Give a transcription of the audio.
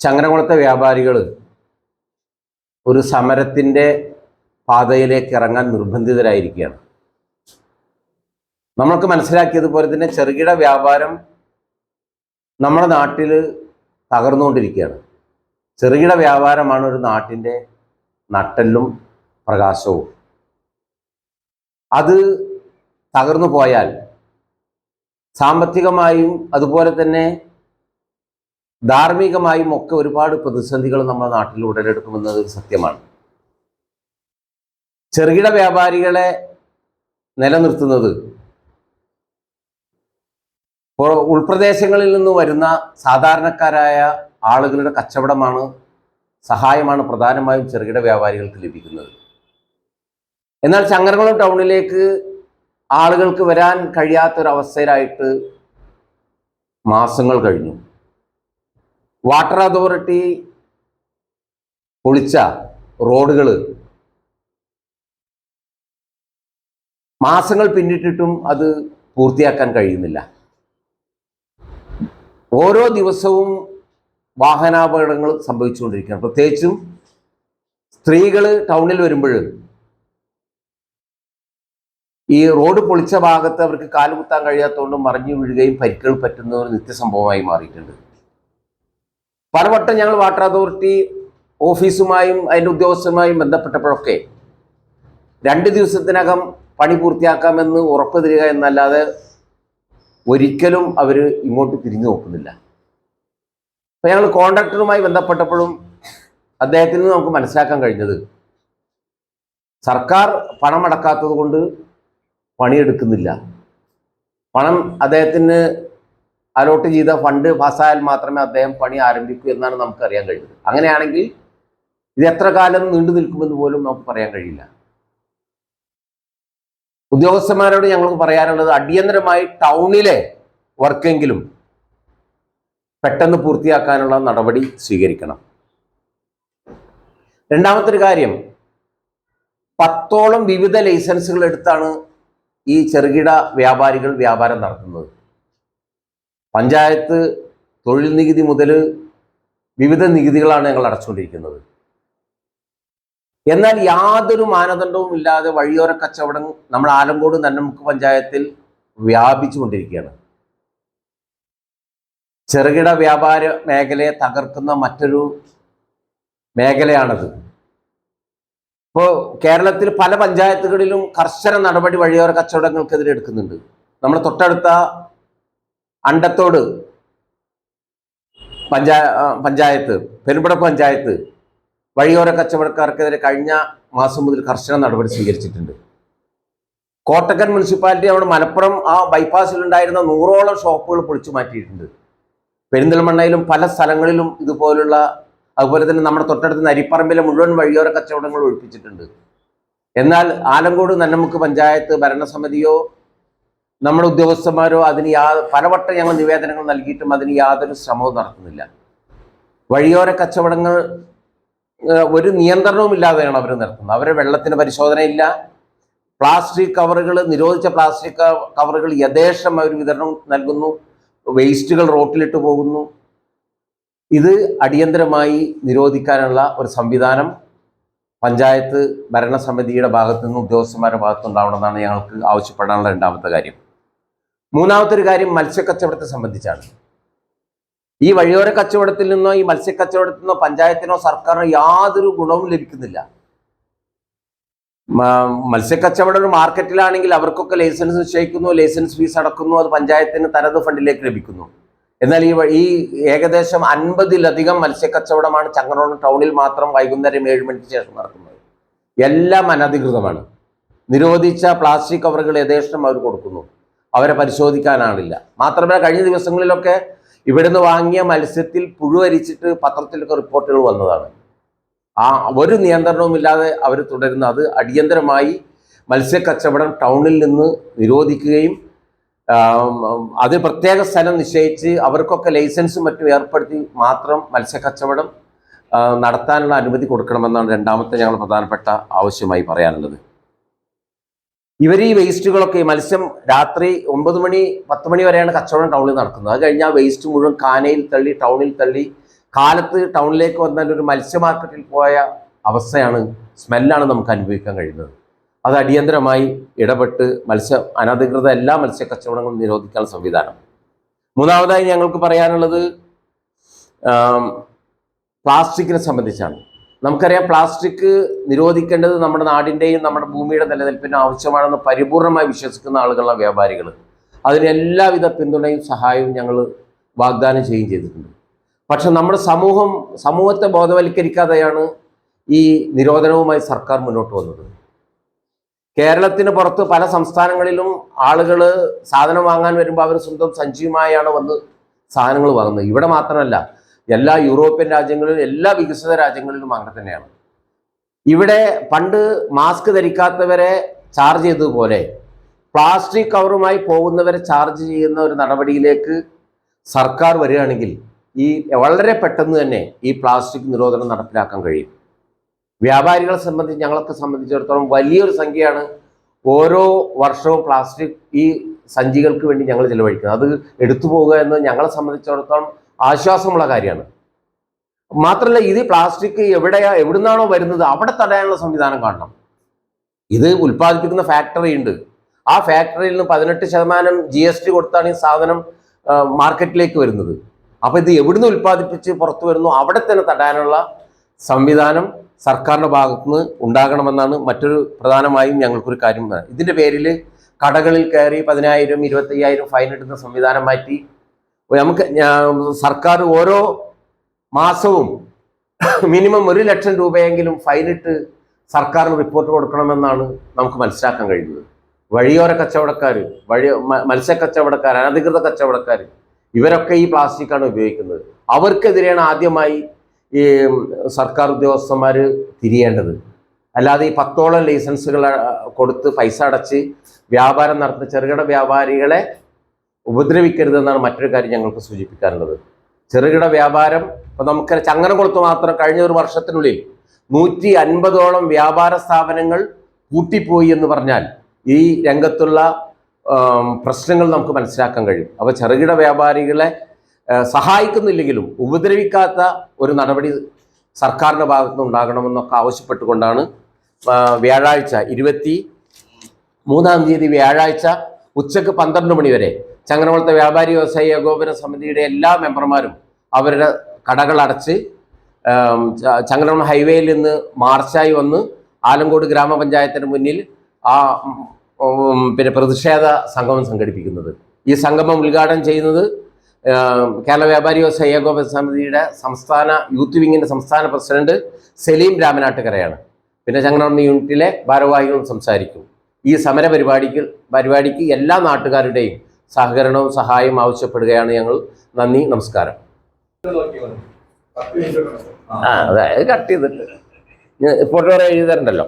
ചങ്ങനകുളത്തെ വ്യാപാരികൾ ഒരു സമരത്തിന്റെ പാതയിലേക്ക് ഇറങ്ങാൻ നിർബന്ധിതരായിരിക്കുകയാണ്. നമ്മൾക്ക് മനസ്സിലാക്കിയതുപോലെ തന്നെ ചെറുകിട വ്യാപാരം നമ്മുടെ നാട്ടിൽ തകർന്നുകൊണ്ടിരിക്കുകയാണ്. ചെറുകിട വ്യാപാരമാണ് ഒരു നാട്ടിന്റെ നട്ടെല്ലും പ്രകാശവും. അത് തകർന്നു പോയാൽ സാമ്പത്തികമായും അതുപോലെ തന്നെ ധാർമ്മികമായും ഒക്കെ ഒരുപാട് പ്രതിസന്ധികൾ നമ്മുടെ നാട്ടിൽ ഉടലെടുക്കുമെന്നത് സത്യമാണ്. ചെറുകിട വ്യാപാരികളെ നിലനിർത്തുന്നത് ഉൾപ്രദേശങ്ങളിൽ നിന്ന് വരുന്ന സാധാരണക്കാരായ ആളുകളുടെ കച്ചവടമാണ് സഹായമാണ് പ്രധാനമായും ചെറുകിട വ്യാപാരികൾക്ക് ലഭിക്കുന്നത്. എന്നാൽ ചങ്ങരകുളം ടൗണിലേക്ക് ആളുകൾക്ക് വരാൻ കഴിയാത്തൊരവസ്ഥയിലായിട്ട് മാസങ്ങൾ കഴിഞ്ഞു. വാട്ടർ അതോറിറ്റി പൊളിച്ച റോഡുകൾ മാസങ്ങൾ പിന്നിട്ടിട്ടും അത് പൂർത്തിയാക്കാൻ കഴിയുന്നില്ല. ഓരോ ദിവസവും വാഹനാപകടങ്ങൾ സംഭവിച്ചുകൊണ്ടിരിക്കുകയാണ്. പ്രത്യേകിച്ചും സ്ത്രീകൾ ടൗണിൽ വരുമ്പോൾ ഈ റോഡ് പൊളിച്ച ഭാഗത്ത് അവർക്ക് കാലുകുത്താൻ കഴിയാത്തതുകൊണ്ട് മറിഞ്ഞു വീഴുകയും പരിക്കുകൾ പറ്റുന്ന ഒരു നിത്യസംഭവമായി മാറിയിട്ടുണ്ട്. പലവട്ടം ഞങ്ങൾ വാട്ടർ അതോറിറ്റി ഓഫീസുമായും അതിന്റെ ഉദ്യോഗസ്ഥരുമായും ബന്ധപ്പെട്ടപ്പോഴൊക്കെ രണ്ട് ദിവസത്തിനകം പണി പൂർത്തിയാക്കാമെന്ന് ഉറപ്പ് തരിക എന്നല്ലാതെ ഒരിക്കലും അവർ ഇങ്ങോട്ട് തിരിഞ്ഞു നോക്കുന്നില്ല. അപ്പം ഞങ്ങൾ കോൺട്രാക്ടറുമായി ബന്ധപ്പെട്ടപ്പോഴും അദ്ദേഹത്തിൽ നിന്ന് നമുക്ക് മനസ്സിലാക്കാൻ കഴിഞ്ഞത് സർക്കാർ പണം അടക്കാത്തത് കൊണ്ട് പണിയെടുക്കുന്നില്ല. പണം അദ്ദേഹത്തിന് അലോട്ട് ചെയ്ത ഫണ്ട് പാസ്സായാൽ മാത്രമേ അദ്ദേഹം പണി ആരംഭിക്കൂ എന്നാണ് നമുക്ക് അറിയാൻ കഴിയുന്നത്. അങ്ങനെയാണെങ്കിൽ ഇത് എത്ര കാലം നീണ്ടു നിൽക്കുമെന്ന് പോലും നമുക്ക് പറയാൻ കഴിയില്ല. ഉദ്യോഗസ്ഥന്മാരോട് ഞങ്ങൾക്ക് പറയാനുള്ളത് അടിയന്തരമായി ടൗണിലെ വർക്കെങ്കിലും പെട്ടെന്ന് പൂർത്തിയാക്കാനുള്ള നടപടി സ്വീകരിക്കണം. രണ്ടാമത്തെ ഒരു കാര്യം പത്തോളം വിവിധ ലൈസൻസുകൾ എടുത്താണ് ഈ ചെറുകിട വ്യാപാരികൾ വ്യാപാരം നടത്തുന്നത്. പഞ്ചായത്ത് തൊഴിൽ നികുതി മുതൽ വിവിധ നികുതികളാണ് ഞങ്ങൾ അടച്ചുകൊണ്ടിരിക്കുന്നത്. എന്നാൽ യാതൊരു മാനദണ്ഡവും ഇല്ലാതെ വഴിയോര കച്ചവടം നമ്മൾ ആലങ്കോട് നന്നമുക്ക് പഞ്ചായത്തിൽ വ്യാപിച്ചുകൊണ്ടിരിക്കുകയാണ്. ചെറുകിട വ്യാപാര മേഖലയെ തകർക്കുന്ന മറ്റൊരു മേഖലയാണത്. ഇപ്പോൾ കേരളത്തിൽ പല പഞ്ചായത്തുകളിലും കർശന നടപടി വഴിയോര കച്ചവടങ്ങൾക്കെതിരെ എടുക്കുന്നുണ്ട്. നമ്മൾ തൊട്ടടുത്ത അണ്ടത്തോട് പഞ്ചാ പഞ്ചായത്ത് പെരുമ്പട പഞ്ചായത്ത് വഴിയോര കച്ചവടക്കാർക്കെതിരെ കഴിഞ്ഞ മാസം മുതൽ കർശന നടപടി സ്വീകരിച്ചിട്ടുണ്ട്. കോട്ടക്കൻ മുനിസിപ്പാലിറ്റി അവിടെ മലപ്പുറം ആ ബൈപ്പാസിലുണ്ടായിരുന്ന നൂറോളം ഷോപ്പുകൾ പൊളിച്ചു മാറ്റിയിട്ടുണ്ട്. പെരിന്തൽമണ്ണയിലും പല സ്ഥലങ്ങളിലും ഇതുപോലുള്ള അതുപോലെ തന്നെ നമ്മുടെ തൊട്ടടുത്ത് നരിപ്പറമ്പിലെ മുഴുവൻ വഴിയോര കച്ചവടങ്ങൾ ഒഴിപ്പിച്ചിട്ടുണ്ട്. എന്നാൽ ആലങ്കോട് നന്നമുക്ക് പഞ്ചായത്ത് ഭരണസമിതിയോ നമ്മുടെ ഉദ്യോഗസ്ഥന്മാരോ അതിന് യാ പലവട്ടം ഞങ്ങൾ നിവേദനങ്ങൾ നൽകിയിട്ടും അതിന് യാതൊരു ശ്രമവും നടത്തുന്നില്ല. വഴിയോര കച്ചവടങ്ങൾ ഒരു നിയന്ത്രണവും ഇല്ലാതെയാണ് അവർ നടത്തുന്നത് അവരെ വെള്ളത്തിന് പരിശോധനയില്ല. പ്ലാസ്റ്റിക് കവറുകൾ നിരോധിച്ച പ്ലാസ്റ്റിക് കവറുകൾ യഥേഷ്ടം അവർ വിതരണം നൽകുന്നു. വേസ്റ്റുകൾ റോട്ടിലിട്ട് പോകുന്നു. ഇത് അടിയന്തരമായി നിരോധിക്കാനുള്ള ഒരു സംവിധാനം പഞ്ചായത്ത് ഭരണസമിതിയുടെ ഭാഗത്തു നിന്ന് ഉദ്യോഗസ്ഥന്മാരുടെ ഭാഗത്തുനിന്നുണ്ടാവണമെന്നാണ് ഞങ്ങൾക്ക് ആവശ്യപ്പെടാനുള്ള രണ്ടാമത്തെ കാര്യം. മൂന്നാമത്തെ ഒരു കാര്യം മത്സ്യക്കച്ചവടത്തെ സംബന്ധിച്ചാണ്. ഈ വഴിയോര കച്ചവടത്തിൽ നിന്നോ ഈ മത്സ്യക്കച്ചവടത്തിൽ നിന്നോ പഞ്ചായത്തിനോ സർക്കാരിനോ യാതൊരു ഗുണവും ലഭിക്കുന്നില്ല. മത്സ്യക്കച്ചവടം ഒരു മാർക്കറ്റിലാണെങ്കിൽ അവർക്കൊക്കെ ലൈസൻസ് നിശ്ചയിക്കുന്നു ലൈസൻസ് ഫീസ് അടക്കുന്നു അത് പഞ്ചായത്തിന് തനത് ഫണ്ടിലേക്ക് ലഭിക്കുന്നു. എന്നാൽ ഈ ഈ ഏകദേശം അൻപതിലധികം മത്സ്യക്കച്ചവടമാണ് ചങ്ങരോളം ടൗണിൽ മാത്രം വൈകുന്നേരം ഏഴ് മണിക്ക് ശേഷം നടക്കുന്നത്. എല്ലാം അനധികൃതമാണ്. നിരോധിച്ച പ്ലാസ്റ്റിക് കവറുകൾ യഥേഷ്ടം അവർ കൊടുക്കുന്നു. അവരെ പരിശോധിക്കാനാണില്ല മാത്രമല്ല കഴിഞ്ഞ ദിവസങ്ങളിലൊക്കെ ഇവിടുന്ന് വാങ്ങിയ മത്സ്യത്തിൽ പുഴുവരിച്ചിട്ട് പത്രത്തിലൊക്കെ റിപ്പോർട്ടുകൾ വന്നതാണ്. ആ ഒരു നിയന്ത്രണവും ഇല്ലാതെ അവർ തുടരുന്ന അത് അടിയന്തരമായി മത്സ്യക്കച്ചവടം ടൗണിൽ നിന്ന് നിരോധിക്കുകയും അതിൽ അത് പ്രത്യേക സ്ഥലം നിശ്ചയിച്ച് അവർക്കൊക്കെ ലൈസൻസും മറ്റും ഏർപ്പെടുത്തി മാത്രം മത്സ്യക്കച്ചവടം നടത്താനുള്ള അനുമതി കൊടുക്കണമെന്നാണ് രണ്ടാമത്തെ ഞങ്ങൾ പ്രധാനപ്പെട്ട ആവശ്യമായി പറയാനുള്ളത്. ഇവർ ഈ വേസ്റ്റുകളൊക്കെ മത്സ്യം രാത്രി ഒമ്പത് മണി പത്ത് മണി വരെയാണ് കച്ചവടം ടൗണിൽ നടക്കുന്നത്. അത് കഴിഞ്ഞാൽ വേസ്റ്റ് മുഴുവൻ കാനയിൽ തള്ളി ടൗണിൽ തള്ളി കാലത്ത് ടൗണിലേക്ക് വന്നാൽ ഒരു മത്സ്യ മാർക്കറ്റിൽ പോയ അവസ്ഥയാണ് സ്മെല്ലാണ് നമുക്ക് അനുഭവിക്കാൻ കഴിയുന്നത്. അത് അടിയന്തരമായി ഇടപെട്ട് മത്സ്യ അനധികൃത എല്ലാ മത്സ്യ കച്ചവടങ്ങളും നിരോധിക്കാനുള്ള സംവിധാനം. മൂന്നാമതായി ഞങ്ങൾക്ക് പറയാനുള്ളത് പ്ലാസ്റ്റിക്കിനെ സംബന്ധിച്ചാണ്. നമുക്കറിയാം പ്ലാസ്റ്റിക് നിരോധിക്കേണ്ടത് നമ്മുടെ നാടിന്റെയും നമ്മുടെ ഭൂമിയുടെ നിലനിൽപ്പിന് ആവശ്യമാണെന്ന് പരിപൂർണമായി വിശ്വസിക്കുന്ന ആളുകളാണ് വ്യാപാരികൾ. അതിന് എല്ലാവിധ പിന്തുണയും സഹായവും ഞങ്ങൾ വാഗ്ദാനം ചെയ്യുകയും ചെയ്തിട്ടുണ്ട്. പക്ഷെ നമ്മുടെ സമൂഹം സമൂഹത്തെ ബോധവൽക്കരിക്കാതെയാണ് ഈ നിരോധനവുമായി സർക്കാർ മുന്നോട്ട് വന്നത്. കേരളത്തിന് പുറത്ത് പല സംസ്ഥാനങ്ങളിലും ആളുകൾ സാധനം വാങ്ങാൻ വരുമ്പോൾ അവർ സ്വന്തം സഞ്ചിയുമായാണ് വന്ന് സാധനങ്ങൾ വാങ്ങുന്നത്. ഇവിടെ മാത്രമല്ല എല്ലാ യൂറോപ്യൻ രാജ്യങ്ങളിലും എല്ലാ വികസിത രാജ്യങ്ങളിലും അങ്ങനെ തന്നെയാണ്. ഇവിടെ പണ്ട് മാസ്ക് ധരിക്കാത്തവരെ ചാർജ് ചെയ്തതുപോലെ പ്ലാസ്റ്റിക് കവറുമായി പോകുന്നവരെ ചാർജ് ചെയ്യുന്ന ഒരു നടപടിയിലേക്ക് സർക്കാർ വരികയാണെങ്കിൽ ഈ വളരെ പെട്ടെന്ന് തന്നെ ഈ പ്ലാസ്റ്റിക് നിരോധനം നടപ്പിലാക്കാൻ കഴിയും. വ്യാപാരികളെ സംബന്ധിച്ച് ഞങ്ങളൊക്കെ സംബന്ധിച്ചിടത്തോളം വലിയൊരു സംഖ്യയാണ് ഓരോ വർഷവും പ്ലാസ്റ്റിക് ഈ സഞ്ചികൾക്ക് വേണ്ടി ഞങ്ങൾ ചിലവഴിക്കുന്നത്. അത് എടുത്തു പോകുക എന്ന് ഞങ്ങളെ സംബന്ധിച്ചിടത്തോളം ആശ്വാസമുള്ള കാര്യമാണ്. മാത്രമല്ല ഇത് പ്ലാസ്റ്റിക് എവിടെയാ എവിടുന്നാണോ വരുന്നത് അവിടെ തടയാനുള്ള സംവിധാനം കാണണം. ഇത് ഉൽപ്പാദിപ്പിക്കുന്ന ഫാക്ടറി ഉണ്ട്. ആ ഫാക്ടറിയിൽ നിന്ന് പതിനെട്ട് ശതമാനം ജി എസ് ടി കൊടുത്താണ് ഈ സാധനം മാർക്കറ്റിലേക്ക് വരുന്നത്. അപ്പോൾ ഇത് എവിടുന്ന് ഉൽപ്പാദിപ്പിച്ച് പുറത്തു വരുന്നു അവിടെ തന്നെ തടയാനുള്ള സംവിധാനം സർക്കാരിന്റെ ഭാഗത്തുനിന്ന് ഉണ്ടാകണമെന്നാണ് മറ്റൊരു പ്രധാനമായും ഞങ്ങൾക്കൊരു കാര്യം. ഇതിന്റെ പേരിൽ കടകളിൽ കയറി പതിനായിരം ഇരുപത്തയ്യായിരം ഫൈൻ ഇടുന്ന സംവിധാനം മാറ്റി നമുക്ക് സർക്കാർ ഓരോ മാസവും മിനിമം ഒരു ലക്ഷം രൂപയെങ്കിലും ഫൈനിട്ട് സർക്കാരിന് റിപ്പോർട്ട് കൊടുക്കണമെന്നാണ് നമുക്ക് മനസ്സിലാക്കാൻ കഴിയുന്നത്. വഴിയോര കച്ചവടക്കാർ വഴി മത്സ്യ കച്ചവടക്കാർ അനധികൃത കച്ചവടക്കാർ ഇവരൊക്കെ ഈ പ്ലാസ്റ്റിക്കാണ് ഉപയോഗിക്കുന്നത്. അവർക്കെതിരെയാണ് ആദ്യമായി ഈ സർക്കാർ ഉദ്യോഗസ്ഥന്മാർ തിരിയേണ്ടത്. അല്ലാതെ ഈ പത്തോളം ലൈസൻസുകൾ കൊടുത്ത് പൈസ അടച്ച് വ്യാപാരം നടത്തുന്ന ചെറുകിട വ്യാപാരികളെ ഉപദ്രവിക്കരുതെന്നാണ് മറ്റൊരു കാര്യം ഞങ്ങൾക്ക് സൂചിപ്പിക്കാനുള്ളത്. ചെറുകിട വ്യാപാരം ഇപ്പം നമുക്ക് ചങ്ങനകുളത്ത് മാത്രം കഴിഞ്ഞ ഒരു വർഷത്തിനുള്ളിൽ നൂറ്റി അൻപതോളം വ്യാപാര സ്ഥാപനങ്ങൾ കൂട്ടിപ്പോയി എന്ന് പറഞ്ഞാൽ ഈ രംഗത്തുള്ള പ്രശ്നങ്ങൾ നമുക്ക് മനസ്സിലാക്കാൻ കഴിയും. അപ്പോൾ ചെറുകിട വ്യാപാരികളെ സഹായിക്കുന്നില്ലെങ്കിലും ഉപദ്രവിക്കാത്ത ഒരു നടപടി സർക്കാരിന്റെ ഭാഗത്തുനിന്ന് ഉണ്ടാകണമെന്നൊക്കെ ആവശ്യപ്പെട്ടുകൊണ്ടാണ് വ്യാഴാഴ്ച ഇരുപത്തി മൂന്നാം തീയതി വ്യാഴാഴ്ച ഉച്ചയ്ക്ക് പന്ത്രണ്ട് മണി വരെ ചങ്ങനകുളത്തെ വ്യാപാരി വ്യവസായി ഏകോപന സമിതിയുടെ എല്ലാ മെമ്പർമാരും അവരുടെ കടകൾ അടച്ച് ചങ്ങനകുളം ഹൈവേയിൽ നിന്ന് മാർച്ചായി വന്ന് ആലങ്കോട് ഗ്രാമപഞ്ചായത്തിന് മുന്നിൽ ആ പിന്നെ പ്രതിഷേധ സംഗമം സംഘടിപ്പിക്കുന്നത്. ഈ സംഗമം ഉദ്ഘാടനം ചെയ്യുന്നത് കേരള വ്യാപാരി വ്യവസായ ഏകോപന സമിതിയുടെ സംസ്ഥാന യൂത്ത് വിങ്ങിന്റെ സംസ്ഥാന പ്രസിഡന്റ് സലീം രാമനാട്ടുകരയാണ്. പിന്നെ ചങ്ങനകുളം യൂണിറ്റിലെ ഭാരവാഹികളും സംസാരിക്കും. ഈ സമര പരിപാടിക്ക് പരിപാടിക്ക് എല്ലാ നാട്ടുകാരുടെയും സഹകരണവും സഹായവും ആവശ്യപ്പെടുകയാണ് ഞങ്ങൾ. നന്ദി നമസ്കാരം. ആ അതെ കട്ട് ചെയ്തിട്ട്. ഫോട്ടോ എഴുതി തരണ്ടല്ലോ